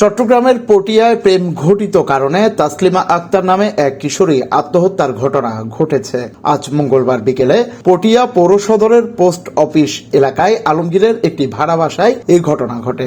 চট্টগ্রামের পটিয়ায় প্রেম ঘটিত কারণে তাসলিমা আক্তার নামে এক কিশোরী আত্মহত্যার ঘটনা ঘটেছে। আজ মঙ্গলবার বিকেলে পটিয়া পৌর সদরের পোস্ট অফিস এলাকায় আলমগীরের একটি ভাড়া বাসায় এই ঘটনা ঘটে।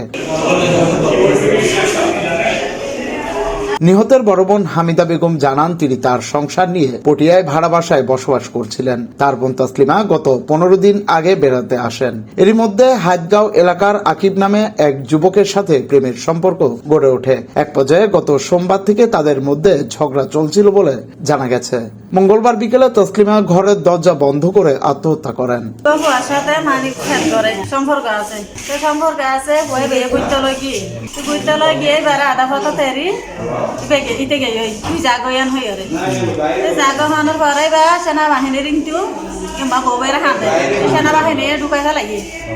নিহতের বড় বোন হামিদা বেগম জানান তিনি তার সংসার নিয়ে পটিয়ায় ভাড়া বাসায় বসবাস করছিলেন। তার বোন তাসলিমা গত পনেরো দিন আগে বেড়াতে আসেন। এরই মধ্যে হাইদগাঁও এলাকার আকিব নামে এক যুবকের সাথে প্রেমের সম্পর্ক গড়ে ওঠে। এক পর্যায়ে গত সোমবার থেকে তাদের মধ্যে ঝগড়া চলছিল বলে জানা গেছে। মঙ্গলবার বিকেলে তসলিমা ঘরের দরজা বন্ধ করে আত্মহত্যা করেন। সম্পর্ক আছে। সম্পর্ক আছে গিয়ে। এবার আধা ফটো ইতে গে ওই তুই জাগয়ান হই রে জাগ হানোর পরে বা সেনাবাহিনী রিংটু কিংবা বউবের হাঁদে সেনাবাহিনী ঢুকাই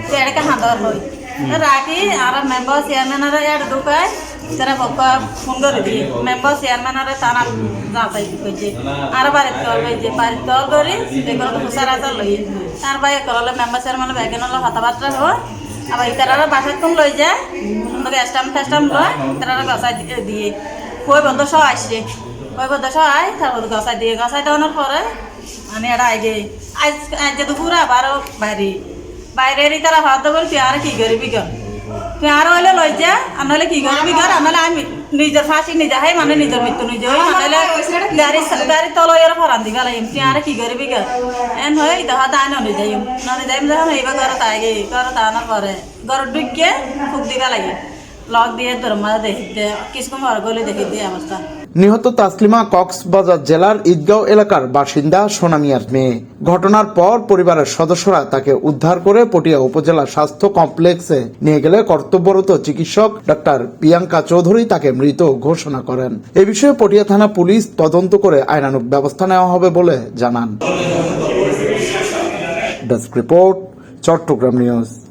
তুই এটাকে হাঁদর হই রাখি আর মেম্বার চেয়ারম্যানের এর ঢুকাই তারা বাবা ফোন করে দিয়ে মেম্বার চেয়ারম্যানের তারা যাতাই করছে আর বাড়িতে কল যে বাড়িতে কল করি বেগুন খুসার আছে লই তার বাইরে কলে মেম্বার চেয়ারম্যান বেগুন হলো কথাবার্তা হয় আবার ইতারা বাসায় কোন লই যায় গ্যাস্টাম ফ্যাস্টাম লয় তারা গসাই দিয়ে। কই বন্ধ সব আসছে কই বন্ধ সব আয় তারপর গসাই দিয়ে গসাই দেওয়ানোর পরে। মানে এটা আগে আজ আজ যে দুপুরে আবারও বাইরে বাইরের তারা ভাত দেবো, তুই আর কি করবি গর তুই আর হইলে লই যা, আর নহলে কি করবি গর আর নহলে আমি নিজের ফাঁসি নিজে হাই মানে নিজের মৃত্যু নিজে হই নহলে গাড়ি গাড়ি তল এর ফরান দিবা লাগিম তুই আর কি করবি গর এন হই দেখা দায় ননি যাইম। ননি যাইম যখন এইবার ঘর তাইগে ঘর তানোর পরে। ঘর ঢুকিয়ে খুব দিবা লাগে। নিহত তাসলিমা কক্সবাজার জেলার ঈদগাঁও এলাকার বাসিন্দা সোনামিয়ার মেয়ে। ঘটনার পর পরিবারের সদস্যরা তাকে উদ্ধার করে পটিয়া উপজেলা স্বাস্থ্য কমপ্লেক্সে নিয়ে গেলে কর্তব্যরত চিকিৎসক ডক্টর প্রিয়াঙ্কা চৌধুরী তাকে মৃত ঘোষণা করেন। এ বিষয়ে পটিয়া থানা পুলিশ তদন্ত করে আইনানুগ ব্যবস্থা নেওয়া হবে বলে জানান। Desk report, Chattogram news.